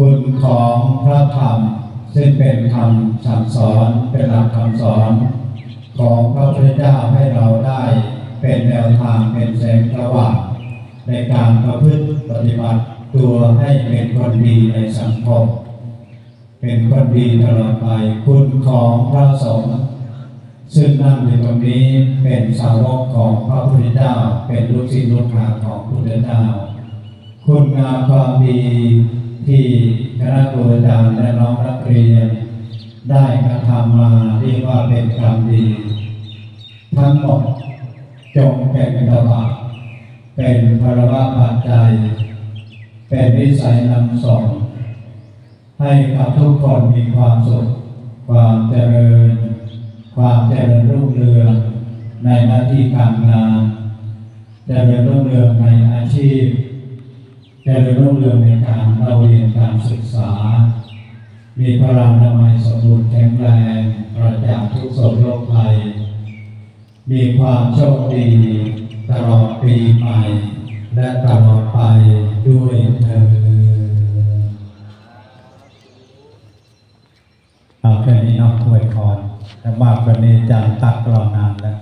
คุณของพระธรรมซึ่งเป็นคำสั่งสอนเป็นหลักคำสอนของพระพุทธเจ้าให้เราได้เป็นแนวทางเป็นแสงสว่างในการประพฤติปฏิบัติตัวให้เป็นคนดีในสังคม เป็นคนดีตลอดไปคุณของพระสงฆ์ซึ่งนั่งอยู่ตรงนี้เป็นสาวกของพระพุทธเจ้าเป็นลูกศิษย์ลูกหาของพระพุทธเจ้าคุณงามความดี ที่คณะครูอาจารย์และน้องนักเรียน ได้กระทำมาเรียกว่าเป็นกรรมดี ทั้งหมดจงเป็นตบะเป็นภรวะปัจจัย เป็นวิสัยนำส่งให้กับทุกคนมีความสุข ความเจริญ ความเจริญรุ่งเรืองในหน้าที่การงาน เจริญรุ่งเรืองในอาชีพ เจริญรุ่งเรื่องในการเราเรียนการศึกษา มีพลังนามัยสมบูรณ์แข็งแรงปราศจากทุกโศกโรคภัย มีความโชคดีตลอดปีใหม่ และตลอดไปด้วยเธอเอาแค่นี้เนอกอวยพรแต่มากกว่านี้จะตักรอนานแล้ว